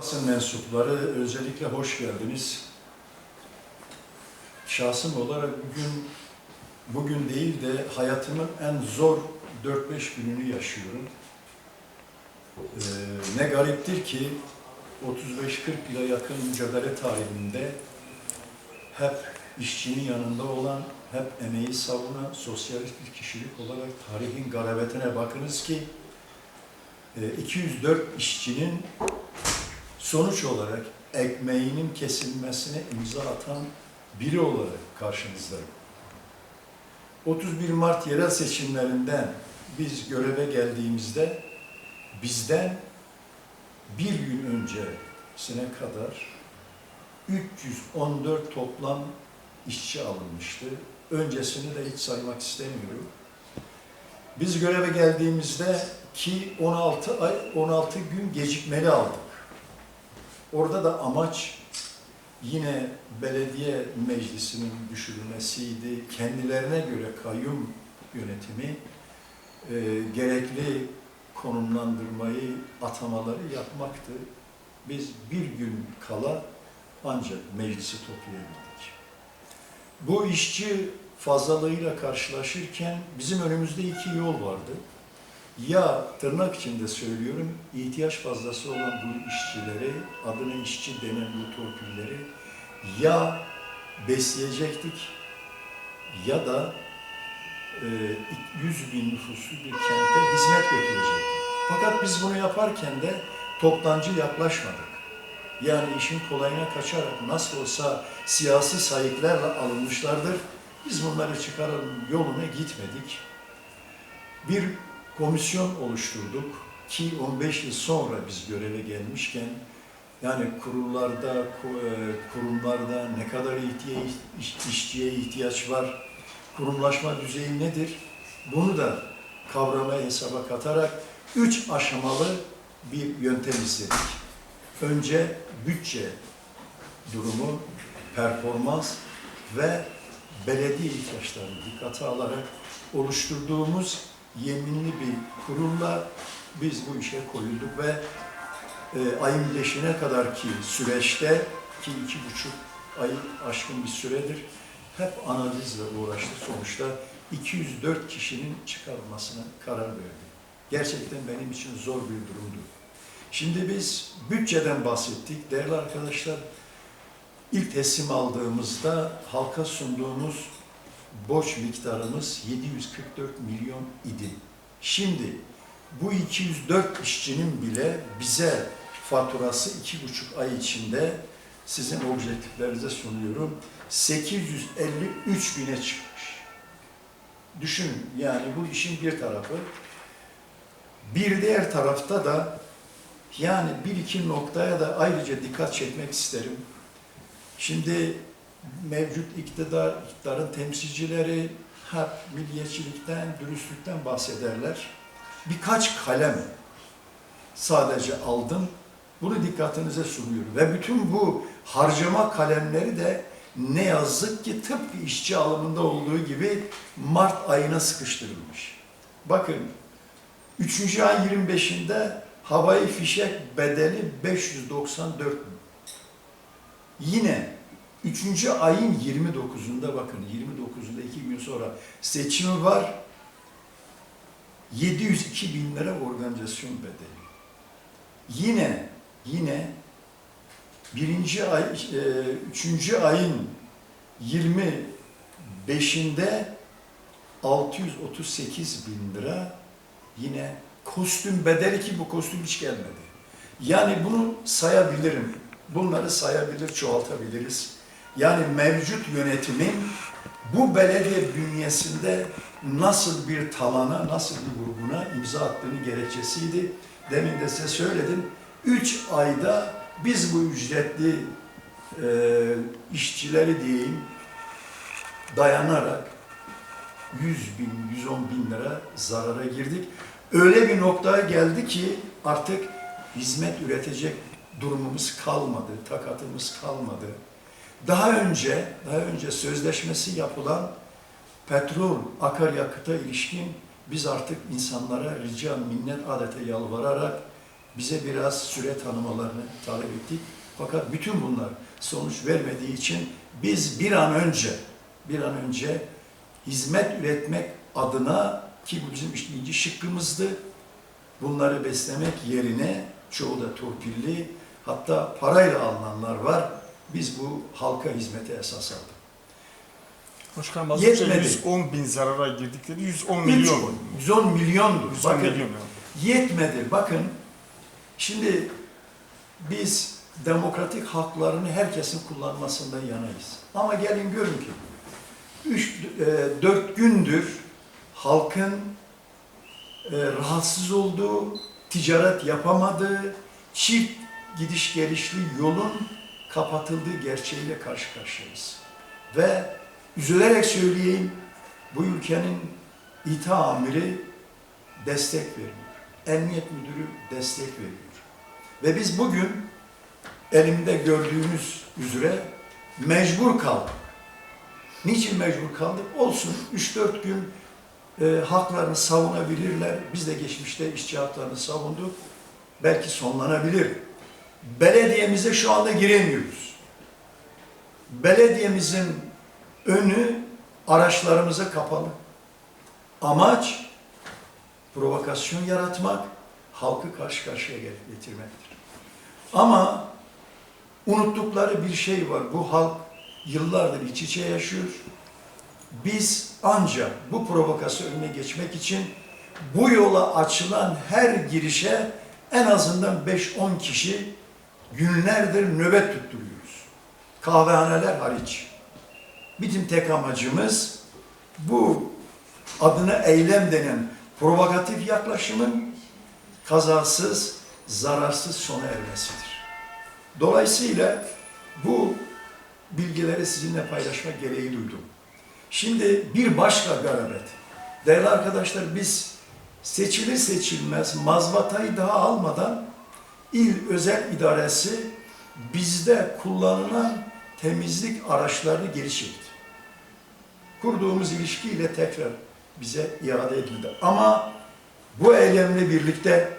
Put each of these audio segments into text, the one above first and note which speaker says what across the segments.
Speaker 1: Basın mensupları özellikle hoş geldiniz. Şahsım olarak bugün bugün değil de hayatımın en zor 4-5 gününü yaşıyorum. Ee, ne gariptir ki 35-40 yıla yakın mücadele tarihinde hep işçinin yanında olan, hep emeği savunan sosyalist bir kişilik olarak tarihin garabetine bakınız ki e, 204 işçinin sonuç olarak ekmeğinin kesilmesine imza atan biri olarak karşınızdayım. 31 Mart yerel seçimlerinden biz göreve geldiğimizde bizden bir gün öncesine kadar 314 toplam işçi alınmıştı. Öncesini de hiç saymak istemiyorum. Biz göreve geldiğimizde ki 16 ay 16 gün gecikmeli aldık. Orada da amaç yine belediye meclisinin düşürülmesiydi. Kendilerine göre kayyum yönetimi e, gerekli konumlandırmayı, atamaları yapmaktı. Biz bir gün kala ancak meclisi toplayabildik. Bu işçi fazlalığıyla karşılaşırken bizim önümüzde iki yol vardı. Ya tırnak içinde söylüyorum, ihtiyaç fazlası olan bu işçileri, adına işçi denen bu torpilleri ya besleyecektik ya da e, 100 bin nüfuslu bir kente hizmet götürecektik. Fakat biz bunu yaparken de toptancı yaklaşmadık. Yani işin kolayına kaçarak nasıl olsa siyasi sahiplerle alınmışlardır. Biz bunları çıkaralım yoluna gitmedik. Bir komisyon oluşturduk ki 15 yıl sonra biz göreve gelmişken yani kurullarda, ku- e, kurumlarda ne kadar işçiye ihtiyaç var, kurumlaşma düzeyi nedir? Bunu da kavramaya hesaba katarak üç aşamalı bir yöntem istedik. Önce bütçe durumu, performans ve belediye ihtiyaçlarını dikkate alarak oluşturduğumuz yeminli bir kurulla biz bu işe koyulduk ve e, ayın beşine kadar ki süreçte ki iki buçuk ay aşkın bir süredir hep analizle uğraştık. Sonuçta 204 kişinin çıkarılmasına karar verdik. Gerçekten benim için zor bir durumdu. Şimdi biz bütçeden bahsettik. Değerli arkadaşlar, ilk teslim aldığımızda halka sunduğumuz borç miktarımız 744 milyon idi. Şimdi bu 204 işçinin bile bize faturası iki buçuk ay içinde sizin objektiflerinize sunuyorum 853 bine çıkmış. Düşünün yani bu işin bir tarafı. Bir diğer tarafta da yani bir iki noktaya da ayrıca dikkat çekmek isterim. Şimdi mevcut iktidar, iktidarın temsilcileri hep milliyetçilikten, dürüstlükten bahsederler. Birkaç kalem sadece aldım. Bunu dikkatinize sunuyorum. Ve bütün bu harcama kalemleri de ne yazık ki tıpkı işçi alımında olduğu gibi Mart ayına sıkıştırılmış. Bakın 3. ay 25'inde havai fişek bedeli 594 bin. Yine 3. ayın 29'unda bakın 29'unda iki gün sonra seçimi var. 702 bin lira organizasyon bedeli. Yine yine birinci ay, e, üçüncü ayın 25'inde 638 bin lira yine kostüm bedeli ki bu kostüm hiç gelmedi. Yani bunu sayabilirim. Bunları sayabilir, çoğaltabiliriz. Yani mevcut yönetimin bu belediye bünyesinde nasıl bir talana, nasıl bir grubuna imza attığını gerekçesiydi. Demin de size söyledim. Üç ayda biz bu ücretli e, işçileri diyeyim dayanarak 100 bin, 110 bin lira zarara girdik. Öyle bir noktaya geldi ki artık hizmet üretecek durumumuz kalmadı, takatımız kalmadı. Daha önce, daha önce sözleşmesi yapılan petrol, akaryakıta ilişkin biz artık insanlara rica minnet adete yalvararak Bize biraz süre tanımalarını talep ettik. Fakat bütün bunlar sonuç vermediği için biz bir an önce, bir an önce hizmet üretmek adına ki bu bizim ikinci şıkkımızdı. Bunları beslemek yerine çoğu da torpilli hatta parayla alınanlar var. Biz bu halka hizmete esas aldık.
Speaker 2: Önce
Speaker 1: Yetmedi.
Speaker 2: 110 bin zarara girdikleri 110
Speaker 1: Üç-
Speaker 2: milyon.
Speaker 1: 110 milyondur.
Speaker 2: 110
Speaker 1: Bakın,
Speaker 2: milyon. yani.
Speaker 1: yetmedi. Bakın şimdi biz demokratik haklarını herkesin kullanmasından yanayız. Ama gelin görün ki 3 4 gündür halkın e, rahatsız olduğu, ticaret yapamadığı, çift gidiş gelişli yolun kapatıldığı gerçeğiyle karşı karşıyayız. Ve üzülerek söyleyeyim, bu ülkenin İTA amiri destek veriyor. Emniyet müdürü destek veriyor. Ve biz bugün elimde gördüğünüz üzere mecbur kaldık. Niçin mecbur kaldık? Olsun 3-4 gün e, haklarını savunabilirler. Biz de geçmişte işçi haklarını savunduk. Belki sonlanabilir. Belediyemize şu anda giremiyoruz. Belediyemizin önü araçlarımıza kapalı. Amaç provokasyon yaratmak, halkı karşı karşıya getirmektir. Ama unuttukları bir şey var. Bu halk yıllardır iç içe yaşıyor. Biz ancak bu provokasyon önüne geçmek için bu yola açılan her girişe en azından 5-10 kişi günlerdir nöbet tutturuyoruz. Kahvehaneler hariç. Bizim tek amacımız bu adına eylem denen provokatif yaklaşımın kazasız, zararsız sona ermesidir. Dolayısıyla bu bilgileri sizinle paylaşmak gereği duydum. Şimdi bir başka garabet. Değerli arkadaşlar biz seçilir seçilmez mazbatayı daha almadan il özel idaresi bizde kullanılan temizlik araçlarını geri çekti. Kurduğumuz ilişkiyle tekrar bize iade edildi. Ama bu eylemle birlikte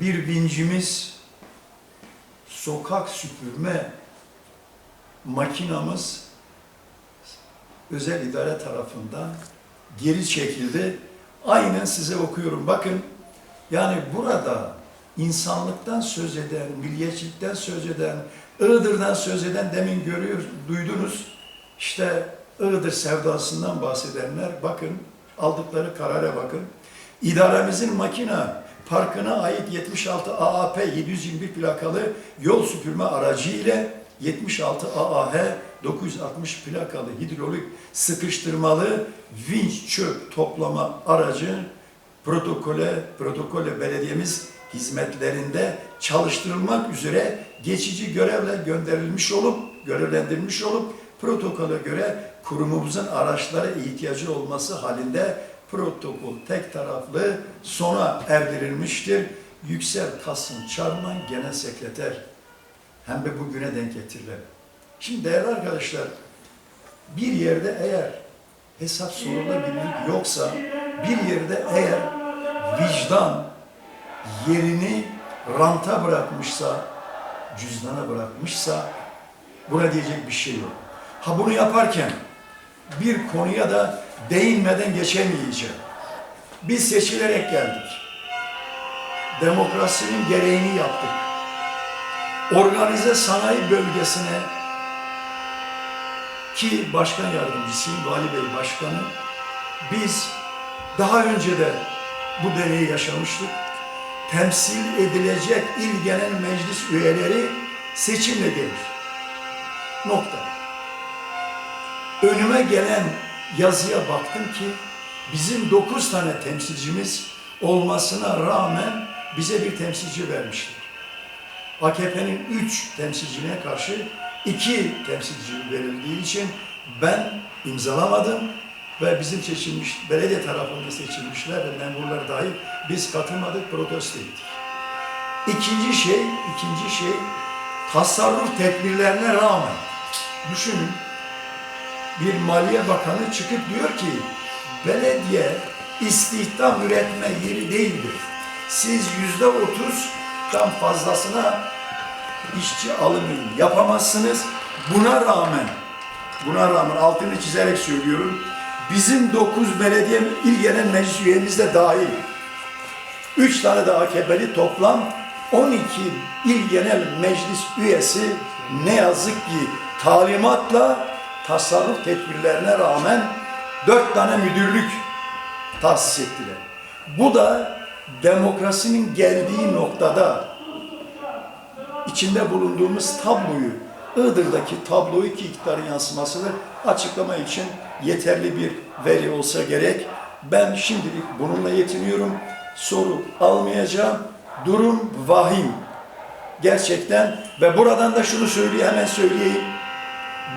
Speaker 1: bir vincimiz sokak süpürme makinamız özel idare tarafından geri çekildi. Aynen size okuyorum. Bakın yani burada insanlıktan söz eden, milliyetçilikten söz eden, Iğdır'dan söz eden demin görüyor, duydunuz. İşte Iğdır sevdasından bahsedenler bakın aldıkları karara bakın. İdaremizin makina parkına ait 76 AAP 721 plakalı yol süpürme aracı ile 76 AAH 960 plakalı hidrolik sıkıştırmalı vinç çöp toplama aracı protokole protokole belediyemiz hizmetlerinde çalıştırılmak üzere geçici görevle gönderilmiş olup görevlendirilmiş olup protokole göre kurumumuzun araçlara ihtiyacı olması halinde protokol tek taraflı sona erdirilmiştir. Yüksel Kasım Çarman Genel Sekreter hem de bugüne denk getirilen. Şimdi değerli arkadaşlar bir yerde eğer hesap sorulabilirlik yoksa bir yerde eğer vicdan yerini ranta bırakmışsa, cüzdana bırakmışsa buna diyecek bir şey yok. Ha bunu yaparken bir konuya da değinmeden geçemeyeceğim. Biz seçilerek geldik. Demokrasinin gereğini yaptık. Organize sanayi bölgesine ki başkan yardımcısıyım, Vali Bey başkanı. Biz daha önce de bu deneyi yaşamıştık. Temsil edilecek il genel meclis üyeleri seçimle gelir. Nokta. Önüme gelen yazıya baktım ki bizim dokuz tane temsilcimiz olmasına rağmen bize bir temsilci vermişler. AKP'nin üç temsilcine karşı iki temsilci verildiği için ben imzalamadım ve bizim seçilmiş, belediye tarafından seçilmişler ve memurlar dahil biz katılmadık, protesto ettik. İkinci şey, ikinci şey tasarruf tedbirlerine rağmen düşünün bir Maliye Bakanı çıkıp diyor ki belediye istihdam üretme yeri değildir. Siz yüzde otuzdan fazlasına işçi alımı yapamazsınız. Buna rağmen, buna rağmen altını çizerek söylüyorum. Bizim 9 belediye il genel meclis üyemiz de dahil. 3 tane de AKP'li toplam 12 il genel meclis üyesi ne yazık ki talimatla tasarruf tedbirlerine rağmen 4 tane müdürlük tahsis ettiler. Bu da demokrasinin geldiği noktada içinde bulunduğumuz tabloyu, Iğdır'daki tabloyu ki iktidarın yansımasıdır, açıklama için yeterli bir veri olsa gerek. Ben şimdilik bununla yetiniyorum. Soru almayacağım. Durum vahim. Gerçekten ve buradan da şunu söyleyeyim, hemen söyleyeyim.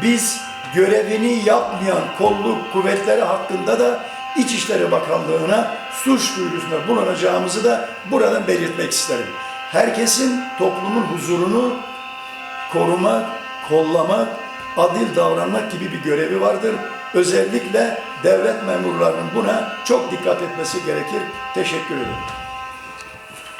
Speaker 1: Biz görevini yapmayan kolluk kuvvetleri hakkında da İçişleri Bakanlığı'na suç duyurusunda bulunacağımızı da buradan belirtmek isterim. Herkesin toplumun huzurunu korumak, kollamak, adil davranmak gibi bir görevi vardır. Özellikle devlet memurlarının buna çok dikkat etmesi gerekir. Teşekkür ederim.